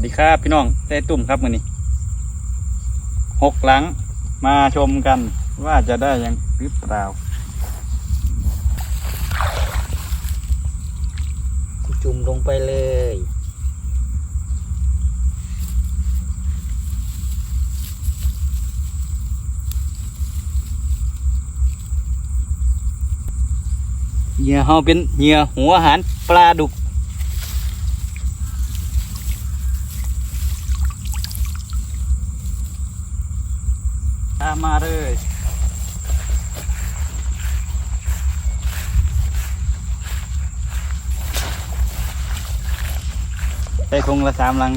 วัสดีครับพี่น้องเต้ตุ่มครับมือนี้หกหลังมาชมกันว่าจะได้ยังหรือเปล่าจุ่มลงไปเลยเหยื่อเฮาเป็นเหยื่อหัวอาหารปลาดุกามมาเลยได้คงละสามลัง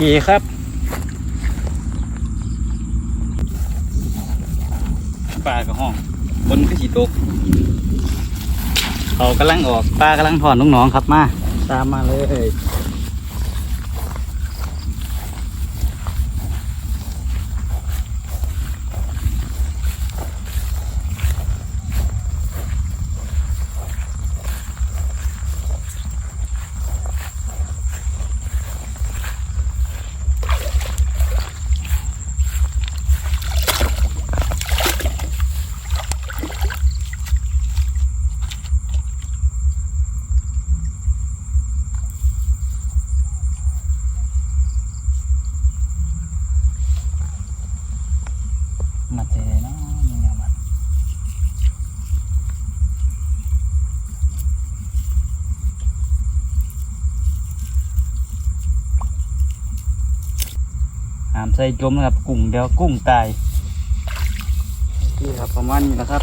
เคครับปลากระห้องบนก็สีตกเขากำลังออกปลากำลังถอนน้องๆครับมา ตามมาเลยมาเจอเนาะนี่ไงมันหามใส่จมนะครับกุ้งเดี๋ยวกุ้งตายนี่ครับประมาณนี้แหละครับ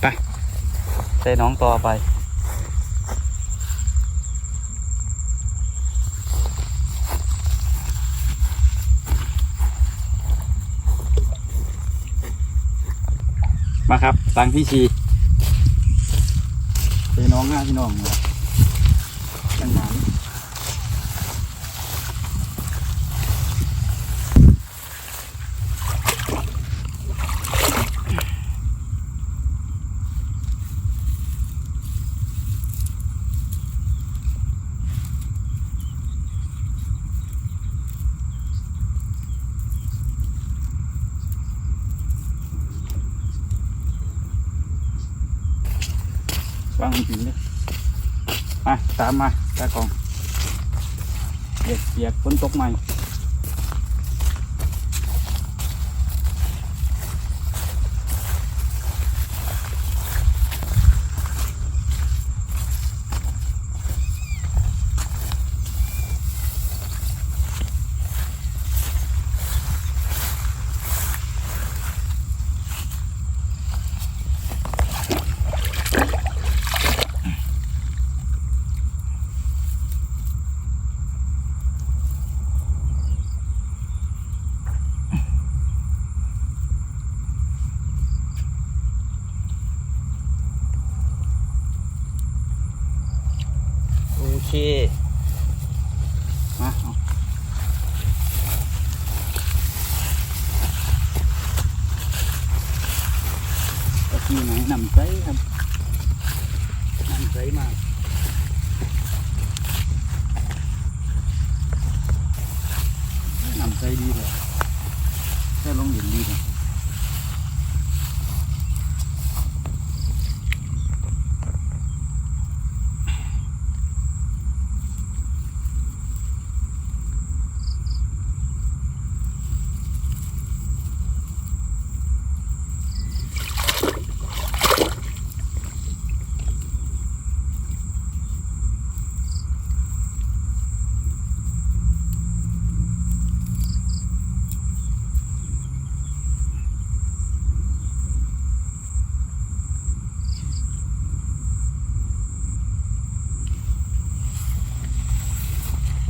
ไปใส่น้องต่อไปมาครับตังที่ชีพี่น้องหน้าพี่น้องนะจั งหวะนี้วางหินเลย มาตามมาตากองเปียกเปียกฝนตกใหม่ โอเค มาเอาตะกี้ไหนนำใจครับนำใ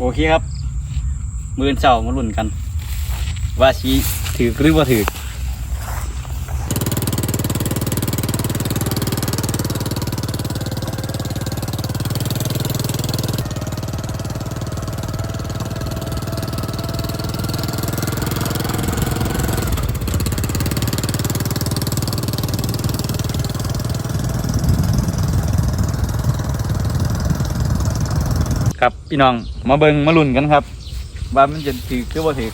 เลยแค่ลงเห็นดีเลยโอเคครับ มือเสามาลุ้นกัน ว่าชี้ถือหรือว่าถือ ครับ พี่น้องมาเบิงมาลุ้นกันครับ ว่ามันจะถือหรือว่าถือ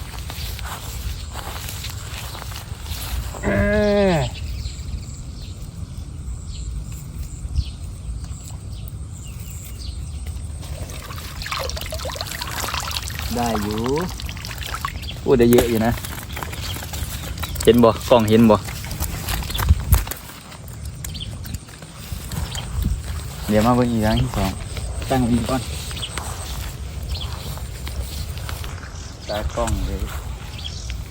เออได้อยู่พูดได้เยอะอยู่นะ เห็นบ่กล้องเห็นบ่เดี๋ยวมาเบิ่งอีกครั้งที่สองตั้งอีกก่อน ตากล้องเลย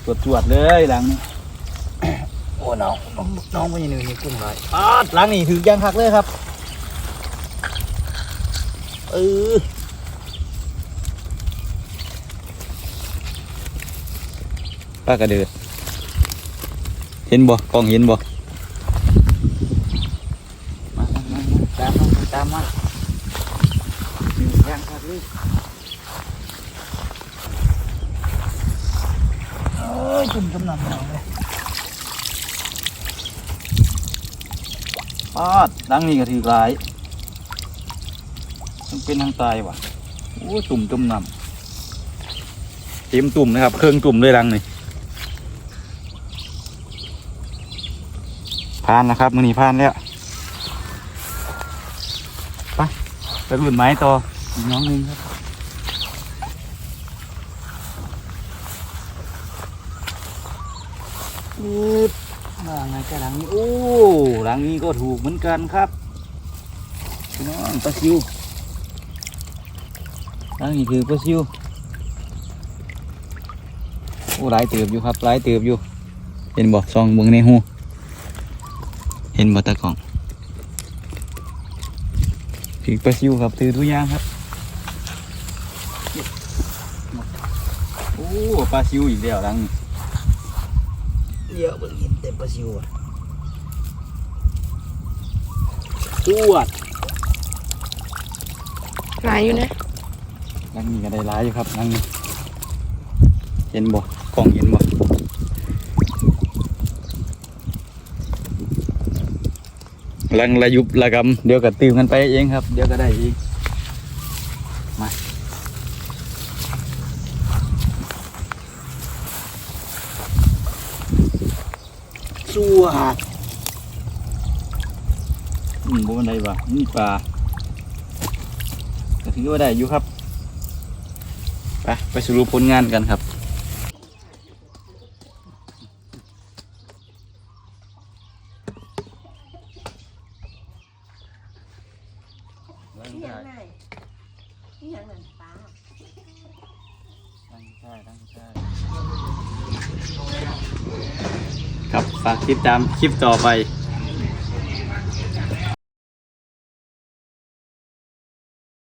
ตรวจตรวจๆเลยหลังนี้โอ้น้องน้องน้องไม่ยังหนึ่งนี่กุ้งไรปาดหล้างนี่ถือยังคักเลยครับเออป้ากระเดิดเห็นบ่กล้องเห็นบ่มามามามาตามมาตามมาอยู่ย่างคักเลย โอ้ ยจุ่มจำนำน้องเลยปาดดังนี้ก็ถือหลายมันเป็นทางตายว่ะโอ้ตุ่มจุ่มน้ำเต็มตุ่มนะครับ เครื่องตุ่มด้วยรังนี่ผ่านนะครับมือนี้ผ่านแล้วไปไปรุ่นไม้ต่ออีกน้องหนึงครับ อืดมาไงกระดังนี้โอ้หลังนี้ก็ถูกเหมือนกันครับพี่น้องปลาซิวหลังนี้คือปลาซิวโอ้หลายเติบอยู่ครับหลายเติบอยู่ เห็นบ่ซองเบิ่งในหูเห็นบ่ตะกล่องถือปลาซิวครับถือทุกอย่างครับโอ้ปลาซิวอีกแล้วหลังนี้ เยอะเบิ่งเห็นเต็มปลาซิวอะจวดหลายอยู่นะหลังนี้ก็ได้หลายอยู่ครับหลังนี้เห็นบ่กล่องเห็นบ่ลังระยุบระกำเดี๋ยวก็ตื่มกันไปเองครับ เดี๋ยวก็ได้เอง สวดอืมบ่มันได้บ่นี่ปลาก็ถือว่าได้อยู่ครับ ไปไปสรุปผลงานกันครับนี่ยังไงนี่ยังนั่นป้า ครับฝากติดตามคลิปต่อไป